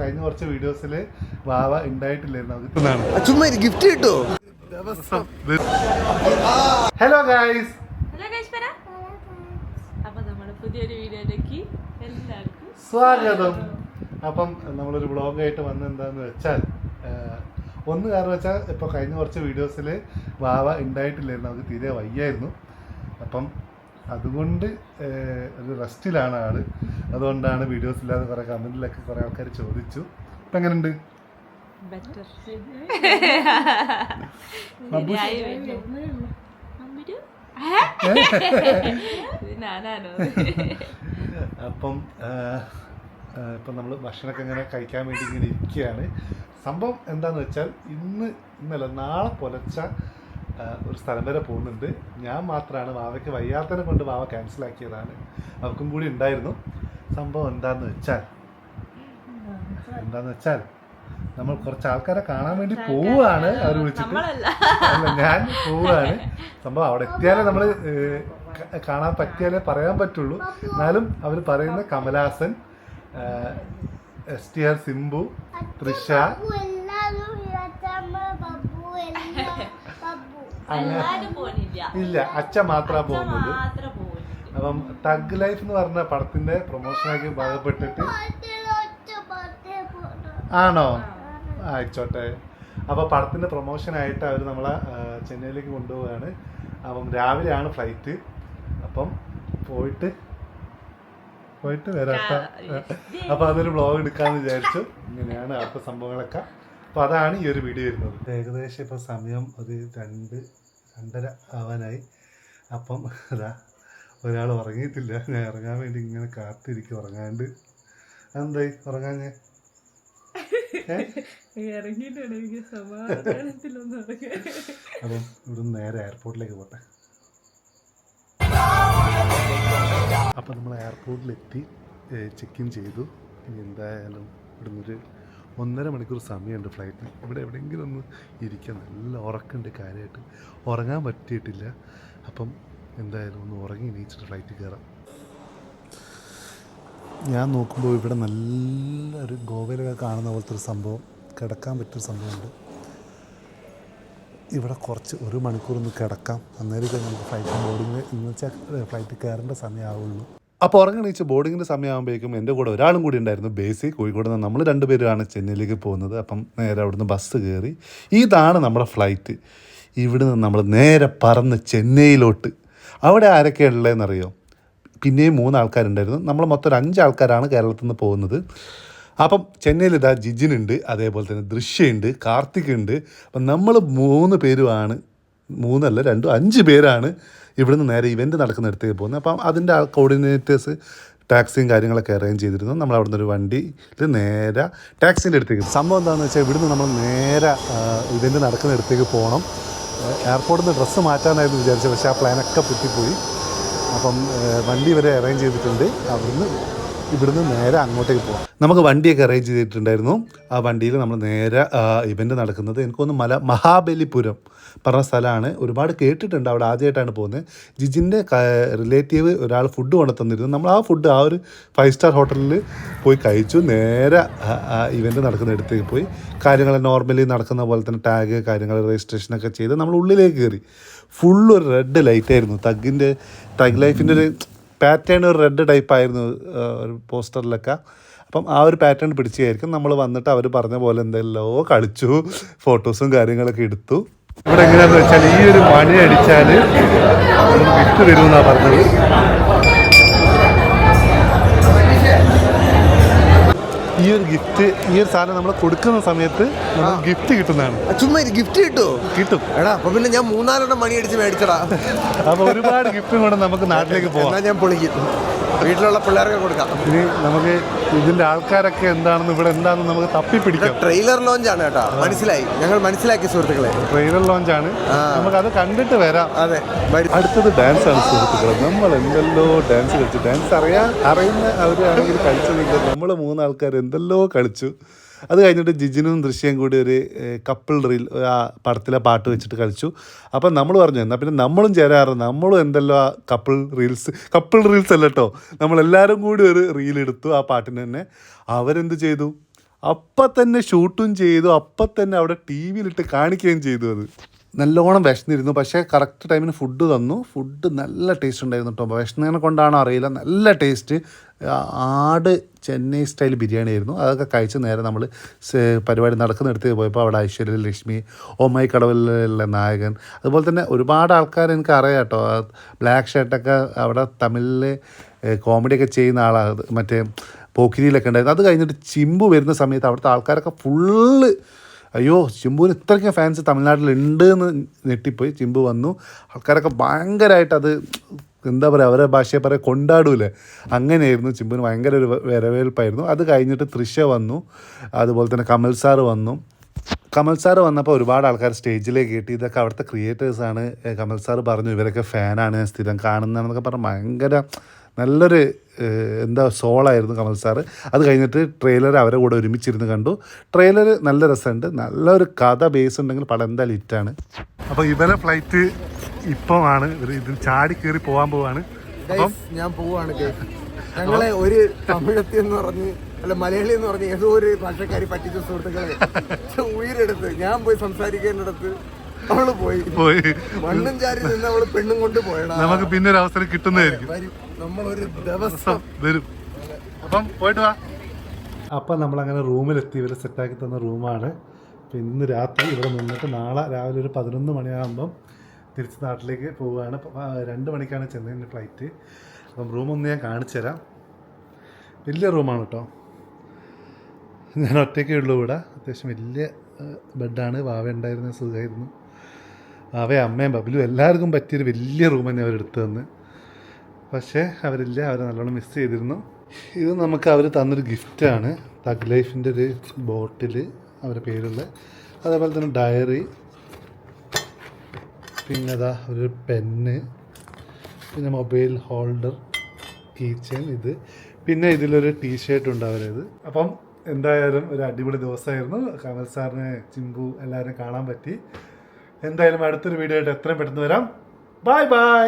കഴിഞ്ഞ കുറച്ച് വീഡിയോസിൽ വാവ ഉണ്ടായിട്ടില്ലായിരുന്നു. അത് കിട്ടുന്നതാണ് ചുമ്മാ ഗിഫ്റ്റ് കിട്ടോ? ഹലോ ഗൈസ് പുതിയൊരു വീഡിയോയിലേക്ക് എല്ലാവർക്കും സ്വാഗതം. അപ്പം നമ്മളൊരു വ്ളോഗായിട്ട് വന്ന എന്താന്ന് വെച്ചാൽ ഒന്ന് കാരണം വെച്ചാൽ ഇപ്പോൾ കഴിഞ്ഞ കുറച്ച് വീഡിയോസിൽ വാവ ഉണ്ടായിട്ടില്ലായിരുന്നു. അത് തീരെ വയ്യായിരുന്നു. അപ്പം അതുകൊണ്ട് ഒരു റെസ്റ്റിലാണ് ആൾ. അതുകൊണ്ടാണ് വീഡിയോസ് ഇല്ലാതെ കുറെ കമന്റിലൊക്കെ കുറെ ആൾക്കാർ ചോദിച്ചു. ഇപ്പം എങ്ങനെയുണ്ട് അപ്പം ഇപ്പം നമ്മൾ ഭക്ഷണമൊക്കെ ഇങ്ങനെ കഴിക്കാൻ വേണ്ടി ഇങ്ങനെ ഇരിക്കുകയാണ്. സംഭവം എന്താണെന്ന് വെച്ചാൽ ഇന്ന് ഇന്നല്ല നാളെ പുലർച്ച ഒരു സ്ഥലം വരെ പോകുന്നുണ്ട്. ഞാൻ മാത്രമാണ് വാവയ്ക്ക് വയ്യാത്തതിനെ കൊണ്ട് വാവ ക്യാൻസലാക്കിയതാണ് അവർക്കും കൂടി ഉണ്ടായിരുന്നു. സംഭവം എന്താന്ന് വെച്ചാൽ എന്താന്ന് വെച്ചാൽ നമ്മൾ കുറച്ച് ആൾക്കാരെ കാണാൻ വേണ്ടി പോവുകയാണ് അവർ വിളിച്ചിട്ട്. അല്ല ഞാൻ പോവുകയാണ്. സംഭവം അവിടെ എത്തിയാലേ നമ്മൾ കാണാൻ പറ്റിയാലേ പറയാൻ പറ്റുള്ളൂ. എന്നാലും അവർ പറയുന്ന Kamalhaasan S T R Simbu Trisha ഇല്ല അച്ഛൻ മാത്രമാണ് പോകുന്നത്. മാത്രം പോകുന്നുണ്ട് അപ്പം തഗ് ലൈഫ് എന്ന് പറഞ്ഞ പടത്തിന്റെ പ്രൊമോഷനാക്കി ഭാഗപ്പെട്ടിട്ട് ആണോ? ആയിക്കോട്ടെ. അപ്പോൾ പടത്തിന്റെ പ്രൊമോഷനായിട്ട് അവർ നമ്മളെ ചെന്നൈയിലേക്ക് കൊണ്ടുപോവുകയാണ്. അപ്പം രാവിലെയാണ് ഫ്ലൈറ്റ്. അപ്പം പോയിട്ട് പോയിട്ട് വരാട്ട അപ്പൊ അതൊരു ബ്ലോഗ് എടുക്കാമെന്ന് വിചാരിച്ചു. ഇങ്ങനെയാണ് അടുത്ത സംഭവങ്ങളൊക്കെ. അപ്പോൾ അതാണ് ഈ ഒരു വീഡിയോ വരുന്നത്. ഏകദേശം ഇപ്പോൾ സമയം ഒരു രണ്ട് രണ്ടര ആവാനായി. അപ്പം അതാ ഒരാൾ ഉറങ്ങിയിട്ടില്ല. ഞാൻ ഇറങ്ങാൻ വേണ്ടി ഇങ്ങനെ കാത്തിരിക്കും ഉറങ്ങാണ്ട്. എന്തായി ഉറങ്ങാൻ. ഞാൻ അപ്പം ഇവിടുന്ന് നേരെ എയർപോർട്ടിലേക്ക് പോട്ടെ. അപ്പം നമ്മൾ എയർപോർട്ടിലെത്തി ചെക്ക് ഇൻ ചെയ്തു. ഇനി എന്തായാലും ഇവിടുന്ന് ഒരു ഒന്നര മണിക്കൂർ സമയമുണ്ട് ഫ്ലൈറ്റിന് ഇവിടെ എവിടെയെങ്കിലും ഒന്ന് ഇരിക്കാൻ നല്ല ഉറക്കമുണ്ട് കാര്യമായിട്ട്. ഉറങ്ങാൻ പറ്റിയിട്ടില്ല. അപ്പം എന്തായാലും ഒന്ന് ഉറങ്ങി എണീച്ചിട്ട് ഫ്ലൈറ്റിൽ കയറാം. ഞാൻ നോക്കുമ്പോൾ ഇവിടെ നല്ല ഒരു ഗോവയിലൊക്കെ കാണുന്ന പോലത്തെ ഒരു സംഭവം കിടക്കാൻ പറ്റിയൊരു സംഭവമുണ്ട്. ഇവിടെ കുറച്ച് ഒരു മണിക്കൂർ ഒന്ന് കിടക്കാം. അന്നേരം നമുക്ക് ഫ്ലൈറ്റ് ബോർഡിങ് എന്ന് വെച്ചാൽ ഫ്ലൈറ്റ് കയറേണ്ട സമയമാവുള്ളൂ. അപ്പോൾ ഉറങ്ങണീച്ച് ബോർഡിങ്ങിന്റെ സമയമാകുമ്പോഴേക്കും എന്റെ കൂടെ ഒരാളും കൂടി ഉണ്ടായിരുന്നു. ബേസി കോഴിക്കോട് നിന്ന് നമ്മൾ രണ്ടുപേരാണ് ചെന്നൈയിലേക്ക് പോകുന്നത്. അപ്പം നേരെ അവിടുന്ന് ബസ് കയറി ഇതാണ് നമ്മുടെ ഫ്ലൈറ്റ് ഇവിടെ നിന്ന് നമ്മൾ നേരെ പറന്ന് ചെന്നൈയിലോട്ട്. അവിടെ ആരൊക്കെയാണ് ഉള്ളതെന്നറിയോ പിന്നെയും മൂന്ന് ആൾക്കാരുണ്ടായിരുന്നു നമ്മൾ മൊത്തം ഒരു അഞ്ച് ആൾക്കാരാണ് കേരളത്തിൽ നിന്ന് പോകുന്നത്. അപ്പം ചെന്നൈയിൽ ഇതാ ജിജിനുണ്ട് അതേപോലെ തന്നെ ദൃശ്യമുണ്ട് കാർത്തിക് ഉണ്ട് അപ്പം നമ്മൾ മൂന്ന് പേരുമാണ് മൂന്നല്ല രണ്ടും അഞ്ച് പേരാണ് ഇവിടുന്ന് നേരെ ഇവന്റ് നടക്കുന്നിടത്തേക്ക് പോകുന്നത്. അപ്പം അതിന്റെ ആ കോർഡിനേറ്റേഴ്സ് ടാക്സിയും കാര്യങ്ങളൊക്കെ അറേഞ്ച് ചെയ്തിരുന്നു. നമ്മൾ അവിടുന്ന് ഒരു വണ്ടിയിൽ നേരെ ടാക്സിന്റെ അടുത്തേക്ക് സംഭവം എന്താണെന്ന് വെച്ചാൽ ഇവിടുന്ന് നമ്മൾ നേരെ ഇവന്റ് നടക്കുന്നിടത്തേക്ക് പോകണം. എയർപോർട്ടിൽ നിന്ന് ഡ്രസ്സ് മാറ്റാനായിരുന്നു വിചാരിച്ചത് പക്ഷേ ആ പ്ലാനൊക്കെ പൊട്ടിപ്പോയി അപ്പം വണ്ടി വരെ അറേഞ്ച് ചെയ്തിട്ടുണ്ട്. അവിടുന്ന് ഇവിടുന്ന് നേരെ അങ്ങോട്ടേക്ക് പോകാം നമുക്ക് വണ്ടിയൊക്കെ അറേഞ്ച് ചെയ്തിട്ടുണ്ടായിരുന്നു. ആ വണ്ടിയിൽ നമ്മൾ നേരെ ഇവന്റ് നടക്കുന്നത്. എനിക്കൊന്ന് മല മഹാബലിപുരം പറഞ്ഞ സ്ഥലമാണ്. ഒരുപാട് കേട്ടിട്ടുണ്ട് അവിടെ ആദ്യമായിട്ടാണ് പോകുന്നത്. ജിജിന്റെ റിലേറ്റീവ് ഒരാൾ ഫുഡ് കൊണ്ടു തന്നിരുന്നു നമ്മൾ ആ ഫുഡ് ആ ഒരു ഫൈവ് സ്റ്റാർ ഹോട്ടലിൽ പോയി കഴിച്ചു. നേരെ ഇവന്റ് നടക്കുന്ന ഇടത്തേക്ക് പോയി. കാര്യങ്ങൾ നോർമലി നടക്കുന്ന പോലെ തന്നെ ടാഗ് കാര്യങ്ങൾ രജിസ്ട്രേഷനൊക്കെ ചെയ്ത് നമ്മൾ ഉള്ളിലേക്ക് കയറി. ഫുൾ ഒരു റെഡ് ലൈറ്റായിരുന്നു തഗിന്റെ തഗ് ലൈഫിന്റെ ഒരു പാറ്റേൺ ഒരു റെഡ് ടൈപ്പ് ആയിരുന്നു ഒരു പോസ്റ്ററിലൊക്കെ. അപ്പം ആ ഒരു പാറ്റേൺ പിടിച്ചായിരിക്കും നമ്മൾ വന്നിട്ട് അവർ പറഞ്ഞ പോലെ എന്തെല്ലോ കളിച്ചു ഫോട്ടോസും കാര്യങ്ങളൊക്കെ എടുത്തു. ഇവിടെ എങ്ങനെയാണെന്ന് വെച്ചാൽ ഈ ഒരു മണി അടിച്ചാൽ വിട്ടു തരുമെന്നാണ് പറഞ്ഞത്. ഒരു ഗിഫ്റ്റ് ഈ ഒരു സാധനം നമ്മൾ കൊടുക്കുന്ന സമയത്ത് ഗിഫ്റ്റ് കിട്ടുന്നതാണ്. ചുമ്മാ ഗിഫ്റ്റ് കിട്ടോ? കിട്ടും. എടാ അപ്പൊ പിന്നെ ഞാൻ മൂന്നാലെണ്ണം മണി അടിച്ച് മേടിച്ചടാ. അപ്പൊ ഒരുപാട് ഗിഫ്റ്റും കൊണ്ട് നമുക്ക് നാട്ടിലേക്ക് പോകാം ഞാൻ പൊളിക്കും. വീട്ടിലുള്ള പിള്ളേർക്ക് കൊടുക്കാം. ഇനി നമുക്ക് ഇതിന്റെ ആൾക്കാരൊക്കെ എന്താണെന്ന് ഇവിടെ എന്താണെന്ന് നമുക്ക് തപ്പി പിടിക്കാം. ട്രെയിലർ ലോഞ്ച് ആണ് കേട്ടോ. മനസ്സിലായി. ഞങ്ങൾ മനസ്സിലാക്കി സുഹൃത്തുക്കളെ. ട്രെയിലർ ലോഞ്ച് ആണ്. നമുക്ക് അത് കണ്ടിട്ട് വരാം. അതെ. അടുത്തത് ഡാൻസ് ആണ് സുഹൃത്തുക്കളെ. നമ്മൾ എന്തെല്ലോ ഡാൻസ് കളിച്ചു. ഡാൻസ് അറിയാൻ അറിയുന്ന അവരാണെങ്കിൽ കളിച്ചതില്ല നമ്മൾ മൂന്നാൾക്കാർ എന്തെല്ലോ കളിച്ചു. അത് കഴിഞ്ഞിട്ട് ജിജിനും ദൃശ്യം കൂടി ഒരു കപ്പിൾ റീൽ ആ പടത്തിലെ പാട്ട് വെച്ചിട്ട് കളിച്ചു. അപ്പം നമ്മൾ പറഞ്ഞു എന്നാൽ പിന്നെ നമ്മളും ചേരാറ് നമ്മളും എന്തെല്ലോ കപ്പിൾ റീൽസ് കപ്പിൾ റീൽസ് അല്ല കേട്ടോ നമ്മളെല്ലാവരും കൂടി ഒരു റീൽ എടുത്തു ആ പാട്ടിന് തന്നെ. അവരെന്ത് ചെയ്തു? അപ്പം തന്നെ ഷൂട്ടും ചെയ്തു അപ്പം തന്നെ അവിടെ ടി വിയിലിട്ട് കാണിക്കുകയും ചെയ്തു അത്. നല്ലോണം വിശന്നിരുന്നു. പക്ഷേ കറക്റ്റ് ടൈമിന് ഫുഡ് തന്നു. ഫുഡ് നല്ല ടേസ്റ്റ് ഉണ്ടായിരുന്നു കേട്ടോ. വിശന്നതിനെ കൊണ്ടാണോ അറിയില്ല. നല്ല ടേസ്റ്റ് ആട് ചെന്നൈ സ്റ്റൈൽ ബിരിയാണി ആയിരുന്നു. അതൊക്കെ കഴിച്ച് നേരെ നമ്മൾ പരിപാടി നടക്കുന്നിടത്ത് പോയപ്പോൾ അവിടെ ഐശ്വര്യ ലക്ഷ്മി ഒമ്മൈ കടവിലുള്ള നായകൻ അതുപോലെ തന്നെ ഒരുപാട് ആൾക്കാർ എനിക്ക് അറിയാം കേട്ടോ. ബ്ലാക്ക് ഷർട്ടൊക്കെ അവിടെ തമിഴിൽ കോമഡിയൊക്കെ ചെയ്യുന്ന ആളാണ് മറ്റേ പോക്കിരിയിലൊക്കെ ഉണ്ടായിരുന്നു. അത് കഴിഞ്ഞിട്ട് ചിമ്പു വരുന്ന സമയത്ത് അവിടുത്തെ ആൾക്കാരൊക്കെ ഫുള്ള് അയ്യോ ചിമ്പുവിന് ഇത്രയ്ക്കും ഫാൻസ് തമിഴ്നാട്ടിലുണ്ട് എന്ന് ഞെട്ടിപ്പോയി. ചിമ്പു വന്നു. ആൾക്കാരൊക്കെ ഭയങ്കരമായിട്ട് അത് എന്താ പറയുക അവരെ ഭാഷയെ പറയുക കൊണ്ടാടൂലേ. അങ്ങനെയായിരുന്നു. ചിമ്പുവിന് ഭയങ്കര ഒരു വരവേൽപ്പായിരുന്നു. അത് കഴിഞ്ഞിട്ട് തൃശ വന്നു. അതുപോലെ തന്നെ കമൽ സാർ വന്നു. കമൽ സാർ വന്നപ്പോൾ ഒരുപാട് ആൾക്കാർ സ്റ്റേജിലേക്ക് കയറ്റി ഇതൊക്കെ അവിടുത്തെ ക്രിയേറ്റേഴ്സാണ് കമൽ സാർ പറഞ്ഞു ഇവരൊക്കെ ഫാനാണ് സ്ഥിരം കാണുന്നതെന്നൊക്കെ പറഞ്ഞ് ഭയങ്കര നല്ലൊരു എന്താ സോളായിരുന്നു കമൽ സാറ്. അത് കഴിഞ്ഞിട്ട് ട്രെയിലർ അവരെ കൂടെ ഒരുമിച്ചിരുന്ന് കണ്ടു. ട്രെയിലർ നല്ല രസമുണ്ട്. നല്ലൊരു കഥ ബേസ് ഉണ്ടെങ്കിൽ പടം എന്തായാലും ഹിറ്റാണ് അപ്പോൾ ഇവരെ ഫ്ലൈറ്റ് ഇപ്പം ആണ്. ഇത് ചാടി കയറി പോകാൻ പോവാണ്. ഞാൻ പോവാണ്. ഞങ്ങളെ ഒരു തമിഴത്തി എന്ന് പറഞ്ഞ് അല്ല മലയാളി എന്ന് പറഞ്ഞ് ഏതോ ഒരു ഭാഷക്കാരി പറ്റിച്ച സുഹൃത്തുക്കളെ ഉയരെടുത്ത്. ഞാൻ പോയി സംസാരിക്കേണ്ടിടത്ത്. അവൾ പോയി. പോയി. മണ്ണും ചാരി നിന്ന് അവൾ പെണ്ണും കൊണ്ട് പോയടാ. നമുക്ക് പിന്നെ ഒരു അവസരം കിട്ടുന്നതായിരിക്കും നമ്മളൊരു ദിവസം. വരും. അപ്പം പോയിട്ട് വാ. അപ്പം നമ്മളങ്ങനെ റൂമിലെത്തി. ഇവരെ സെറ്റാക്കി തന്ന റൂമാണ്. അപ്പം ഇന്ന് രാത്രി ഇവിടെ നിന്നിട്ട് നാളെ രാവിലെ ഒരു പതിനൊന്ന് മണിയാകുമ്പം തിരിച്ച് നാട്ടിലേക്ക് പോവുകയാണ്. രണ്ട് മണിക്കാണ് ചെന്നൈന്റെ ഫ്ലൈറ്റ്. അപ്പം റൂമൊന്ന് ഞാൻ കാണിച്ചു തരാം. വലിയ റൂമാണ് കേട്ടോ. ഞാൻ ഒറ്റയ്ക്കേ ഉള്ളൂ ഇവിടെ. അത്യാവശ്യം വലിയ ബെഡാണ്. വാവ ഉണ്ടായിരുന്ന സുഖമായിരുന്നു. വാവയും അമ്മയും ബബിലും എല്ലാവർക്കും പറ്റിയൊരു വലിയ റൂം തന്നെ അവരെടുത്തു തന്ന്. പക്ഷേ അവരില്ല അവരെ നല്ലോണം മിസ് ചെയ്തിരുന്നു. ഇത് നമുക്ക് അവർ തന്നൊരു ഗിഫ്റ്റാണ് തഗ് ലൈഫിന്റെ ഒരു ബോട്ടിൽ അവരുടെ പേരുള്ള. അതേപോലെ തന്നെ ഡയറി പിന്നെ അതാ ഒരു പെന്ന് പിന്നെ മൊബൈൽ ഹോൾഡർ കീ ചെയിൻ ഇത്. പിന്നെ ഇതിലൊരു ടീഷർട്ട് ഉണ്ട് അവരത്. അപ്പം എന്തായാലും ഒരു അടിപൊളി ദിവസമായിരുന്നു. കമൽ സാറിനെ ചിമ്പു എല്ലാവരും കാണാൻ പറ്റി. എന്തായാലും അടുത്തൊരു വീഡിയോ ആയിട്ട് എത്രയും പെട്ടെന്ന് വരാം. Bye bye